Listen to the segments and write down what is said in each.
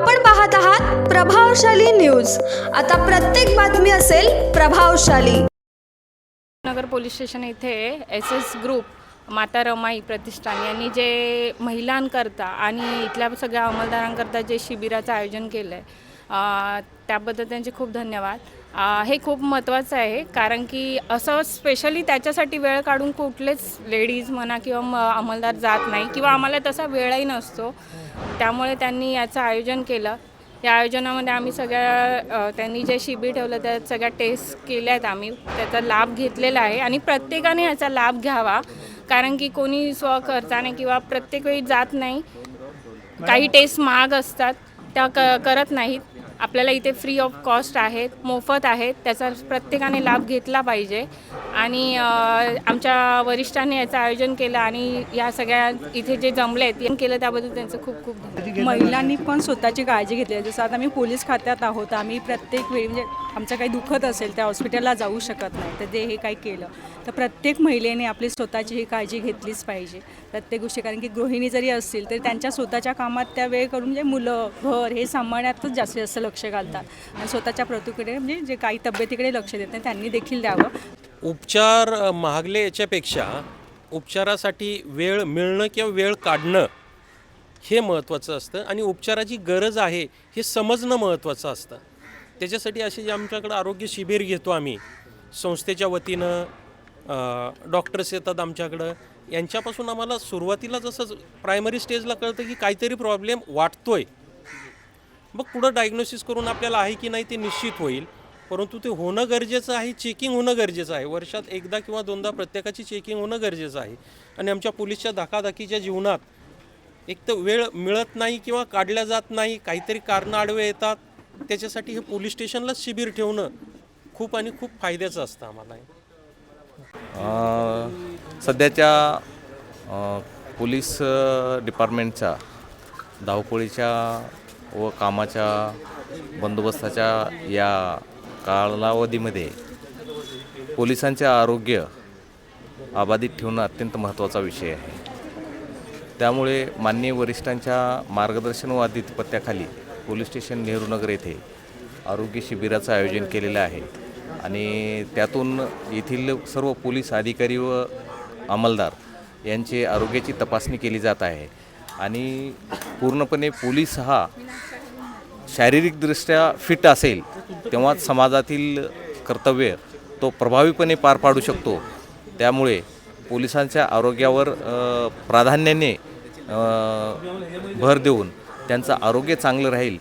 आपण पाहत आहात प्रभावशाली न्यूज. आता प्रत्येक बातमी असेल प्रभावशाली. नगर पोलीस स्टेशन येथे S S group Mata Ramai Pratishthan यांनी जे महिलांकरता आणि इथल्या सगळ्या अंमलदारांकरता जे शिबिराचं आयोजन केलं आहे त्याबद्दल त्यांचे खूप धन्यवाद. अ, हे खूप महत्त्वाचं आहे कारण की असं स्पेशली त्याच्यासाठी वेळ काढून कुठलेच लेडीज म्हणा किंवा म अंमलदार जात नाही किंवा आम्हाला तसा वेळही नसतो. त्यामुळे त्यांनी याचं आयोजन केलं. या आयोजनामध्ये आम्ही सगळ्या त्यांनी जे शिबिर ठेवलं त्यात सगळ्या टेस्ट केल्या आहेत आम्ही. त्याचा लाभ घेतलेला आहे आणि प्रत्येकाने याचा लाभ घ्यावा कारण की कोणी स्वखर्चाने किंवा प्रत्येक वेळी जात नाही. काही टेस्ट महाग असतात त्या क करत नाहीत. आपल्याला इथे फ्री ऑफ कॉस्ट आहेत मोफत आहेत त्याचा प्रत्येकाने लाभ घेतला पाहिजे. आणि आमच्या वरिष्ठांनी याचं आयोजन केलं आणि या सगळ्या इथे जे जमले आहेत केलं त्याबद्दल त्यांचं खूप खूप महिलांनी पण स्वतःची काळजी घेतली आहे. जसं आता आम्ही पोलीस खात्यात आहोत आम्ही प्रत्येक वेळी म्हणजे आमचं काही दुखत असेल त्या हॉस्पिटलला जाऊ शकत नाही. तर ते हे काही केलं. तर प्रत्येक महिलेने आपली स्वतःची ही काळजी घेतलीच पाहिजे. प्रत्येक गोष्टी कारण की गृहिणी जरी असतील तरी त्यांच्या स्वतःच्या कामात त्या वेळ करून म्हणजे मुलं घर हे सांभाळण्यातच जास्तीत जास्त लक्ष घालतात. आणि स्वतःच्या प्रतूकडे म्हणजे जे काही तब्येतीकडे लक्ष देत नाही त्यांनी देखील द्यावं. उपचार महागले याच्यापेक्षा उपचारासाठी वेळ मिळणं किंवा वेळ काढणं हे महत्त्वाचं असतं. आणि उपचाराची गरज आहे हे समजणं महत्त्वाचं असतं. त्याच्यासाठी असे जे आमच्याकडं आरोग्य शिबिर घेतो आम्ही संस्थेच्या वतीनं डॉक्टर्स येतात आमच्याकडं. यांच्यापासून आम्हाला सुरुवातीला जसं प्रायमरी स्टेजला कळतं की काहीतरी प्रॉब्लेम वाटतोय. मग पुढं डायग्नोसिस करून आपल्याला आहे की नाही ते निश्चित होईल. परंतु ते होणं गरजेचं आहे चेकिंग होणं गरजेचं आहे. वर्षात एकदा किंवा दोनदा प्रत्येकाची चेकिंग होणं गरजेचं आहे. आणि आमच्या पोलीसच्या धकाधकीच्या जीवनात एक तर वेळ मिळत नाही किंवा काढल्या जात नाही काहीतरी कारणं आडवे येतात. त्याच्यासाठी हे पोलीस स्टेशनलाच शिबिर ठेवणं खूप आणि खूप फायद्याचं असतं आम्हाला. सध्याच्या पोलीस डिपार्टमेंटच्या धावपळीच्या व कामाच्या बंदोबस्ताच्या या कालावधीमध्ये पोलिसांचे आरोग्य अबाधित ठेवणं अत्यंत महत्त्वाचा विषय आहे. त्यामुळे माननीय वरिष्ठांच्या मार्गदर्शन व आधिपत्याखाली पोलीस स्टेशन नेहरूनगर येथे आरोग्य शिबिराचं आयोजन केलेलं आहे. आणि त्यातून येथील सर्व पोलीस अधिकारी व अंमलदार यांचे आरोग्याची तपासणी केली जात आहे. आणि पूर्णपणे पोलीस हा शारीरिकदृष्ट्या फिट असेल तेव्हाच समाजातील कर्तव्य तो प्रभावीपणे पार पाडू शकतो. त्यामुळे पोलिसांच्या आरोग्यावर प्राधान्याने भर देऊन त्यांचं आरोग्य चांगलं राहील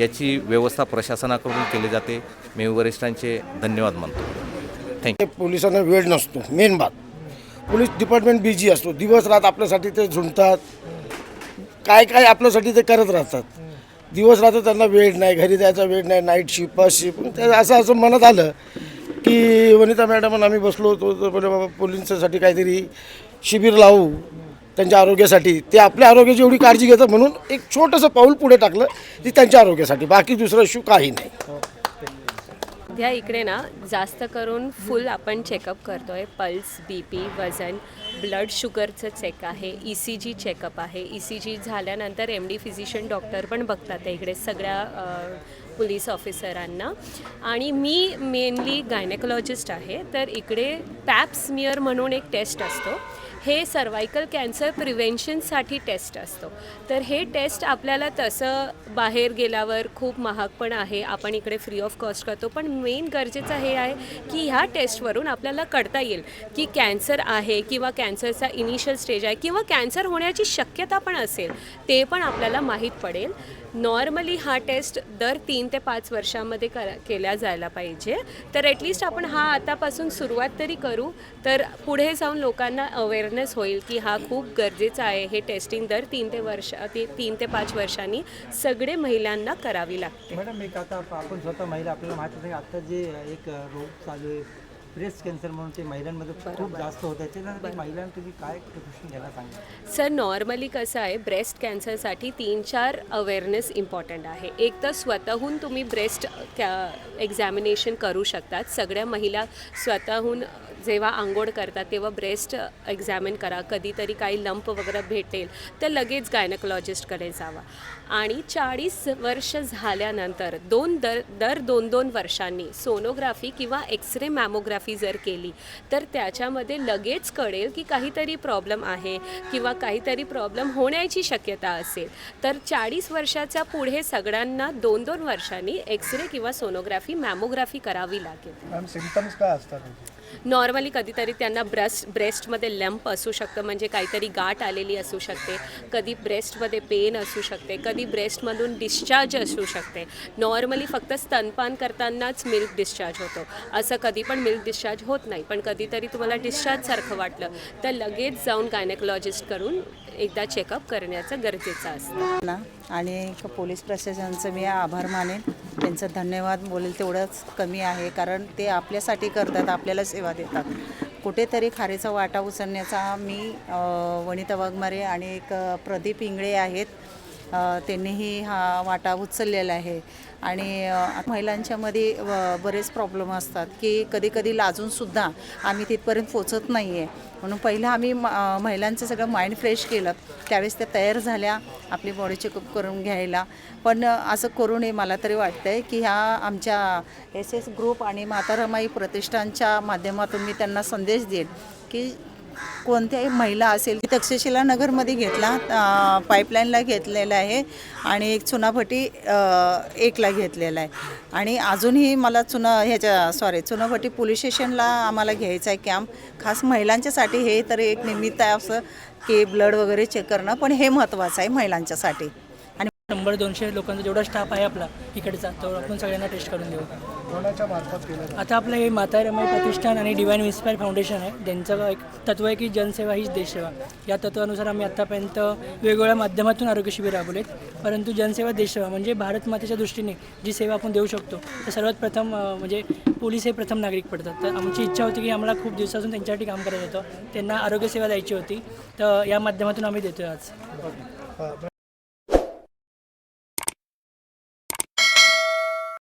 याची व्यवस्था प्रशासनाकडून केली जाते. मी वरिष्ठांचे धन्यवाद मानतो. थँक्यू पोलिसांना वेळ नसतो मेन बात पोलीस डिपार्टमेंट बिझी असतो दिवस रात आपल्यासाठी ते झुंडतात. काय काय आपल्यासाठी ते करत राहतात. दिवस रात्र त्यांना वेळ नाही घरी जायचा वेळ नाही नाईट शिफ्ट फर्स्ट शिफ्ट असं असं मनात आलं की वनिता मॅडम आम्ही बसलो होतो तर बाबा पोलिसांसाठी काहीतरी शिबिर लावू. त्यांच्या आरोग्यासाठी. ते आपल्या आरोग्याची एवढी काळजी घेतात म्हणून एक छोटंसं पाऊल पुढे टाकलं ती त्यांच्या आरोग्यासाठी. बाकी दुसरं इश्यू काही नाही. सध्या इकडे ना जास्त करून फुल आपण चेकअप करतो आहे पल्स बी पी वजन ब्लड शुगरचं चेक आहे. ई सी जी चेकअप आहे. ई सी जी झाल्यानंतर एम डी फिजिशियन डॉक्टर पण बघतात इकडे सगळ्या पोलीस ऑफिसरांना आणि मी मेनली गायनेकोलॉजिस्ट आहे. तर इकडे पॅप्समियर म्हणून एक टेस्ट असतो. हे सर्वायकल कॅन्सर प्रिव्हेन्शनसाठी टेस्ट असतो. तर हे टेस्ट आपल्याला तसं बाहेर गेल्यावर खूप महाग पण आहे आपण इकडे फ्री ऑफ कॉस्ट करतो. पण मेन गरजेचं हे आहे की ह्या टेस्टवरून आपल्याला कळता येईल की कॅन्सर आहे किंवा कॅन्सरचा इनिशियल स्टेज आहे किंवा कॅन्सर होण्याची शक्यता पण असेल ते पण आपल्याला माहीत पडेल. नॉर्मली हा टेस्ट दर तीन ते पाच वर्षामध्ये करा केला जायला पाहिजे. तर ॲटलिस्ट आपण हा आतापासून सुरुवात तरी करू. तर पुढे जाऊन लोकांना अवेअरनेस होईल की हा खूप गरजेचा आहे. हे टेस्टिंग दर तीन ते वर्ष ते तीन ते पाच वर्षांनी सगळे महिलांना करावी लागते. मॅडम एक आता आप- आपण स्वतः महिला आपल्याला माहिती आहे आता जे एक रोग चालू आहे ब्रेस्ट कॅन्सर म्हणून ते महिलांमध्ये खूप जास्त होत आहे. महिलांना तुम्ही काय प्रिकॉशन घ्यायला सांगा सर नॉर्मली कसं आहे ब्रेस्ट कॅन्सरसाठी तीन चार अवेअरनेस इम्पॉर्टंट आहे. एक तर स्वतःहून तुम्ही ब्रेस्ट कॅ एक्झॅमिनेशन करू शकतात. सगळ्या महिला स्वतःहून जेव्हा आंघोळ करतात तेव्हा ब्रेस्ट एक्झामिन करा. कधीतरी काही लंप वगैरे भेटेल तर लगेच गायनकोलॉजिस्टकडे जावा. आणि चाळीस वर्ष झाल्यानंतर दोन दर दर दोन दोन वर्षांनी सोनोग्राफी किंवा एक्सरे मॅमोग्राफी जर केली तर त्याच्यामध्ये लगेच कळेल की काहीतरी प्रॉब्लेम आहे किंवा काहीतरी प्रॉब्लेम होण्याची शक्यता असेल. तर चाळीस वर्षाच्या पुढे सगळ्यांना दोन दोन वर्षांनी एक्सरे किंवा सोनोग्राफी मॅमोग्राफी करावी लागेल. मॅम काय असतात? नॉर्मली कधीतरी त्यांना ब्रेस्ट ब्रेस्टमध्ये लंप असू शकतं म्हणजे काहीतरी गाठ आलेली असू शकते कधी ब्रेस्टमध्ये पेन असू शकते कधी ब्रेस्टमधून डिस्चार्ज असू शकते. नॉर्मली फक्त स्तनपान करतानाच मिल्क डिस्चार्ज होतो. असं कधी पण मिल्क डिस्चार्ज होत नाही पण कधीतरी तुम्हाला डिस्चार्जसारखं वाटलं तर लगेच जाऊन गायनेकोलॉजिस्ट करून एकदा चेकअप करण्याचं गरजेचं असतं. ना आणि पोलीस प्रशासनाचं मी आभार मानेन. त्यांचं धन्यवाद बोलेल तेवढंच कमी आहे कारण ते आपल्यासाठी करतात आपल्याला सेवा देतात. कुठेतरी खारीचा वाटा उचलण्याचा मी वनिता वाघमारे आणि एक प्रदीप इंगळे आहेत. त्यांनीही हा वाटा उचललेला आहे. आणि महिलांच्यामध्ये व- बरेच प्रॉब्लेम असतात की कधी कधी लाजूनसुद्धा आम्ही तिथपर्यंत पोचत नाही आहे म्हणून पहिलं आम्ही म- महिलांचं सगळं माइंड फ्रेश केलं. त्यावेळेस त्या तयार झाल्या आपली बॉडी चेकअप करून घ्यायला. पण असं करू नये मला तरी वाटतं आहे की ह्या आमच्या एस एस ग्रुप आणि मातारमाई प्रतिष्ठानच्या माध्यमातून मी त्यांना संदेश देईन की कोणत्याही महिला असेल की तक्षशिला नगरमध्ये घेतला पाईपलाईनला घेतलेला आहे आणि एक चुनाभटी एकला घेतलेला आहे. आणि अजूनही मला चुना ह्याच्या सॉरी चुनाभटी पोलीस स्टेशनला आम्हाला घ्यायचं आहे कॅम्प. खास महिलांच्यासाठी हे तर एक निमित्त आहे असं की ब्लड वगैरे चेक करणं पण हे महत्त्वाचं आहे महिलांच्यासाठी. आणि शंभर दोनशे लोकांचा जेवढा स्टाफ आहे आपला इकडचा तो आपण सगळ्यांना टेस्ट करून देऊ. आता आपलं हे माता रमाई प्रतिष्ठान आणि डिवाइन इन्स्पायर फाउंडेशन आहे. त्यांचं एक तत्व आहे की जनसेवा हीच देशसेवा. या तत्वानुसार आम्ही आत्तापर्यंत वेगवेगळ्या माध्यमातून आरोग्य शिबिर राबवलेत. परंतु जनसेवा देशसेवा म्हणजे भारत मातेच्या दृष्टीने जी सेवा आपण देऊ शकतो तर सर्वात प्रथम म्हणजे पोलीस हे प्रथम नागरिक पडतात. तर आमची इच्छा होती की आम्हाला खूप दिवसापासून त्यांच्यासाठी काम करायचं होतं. त्यांना आरोग्यसेवा द्यायची होती. तर या माध्यमातून आम्ही देतो आज.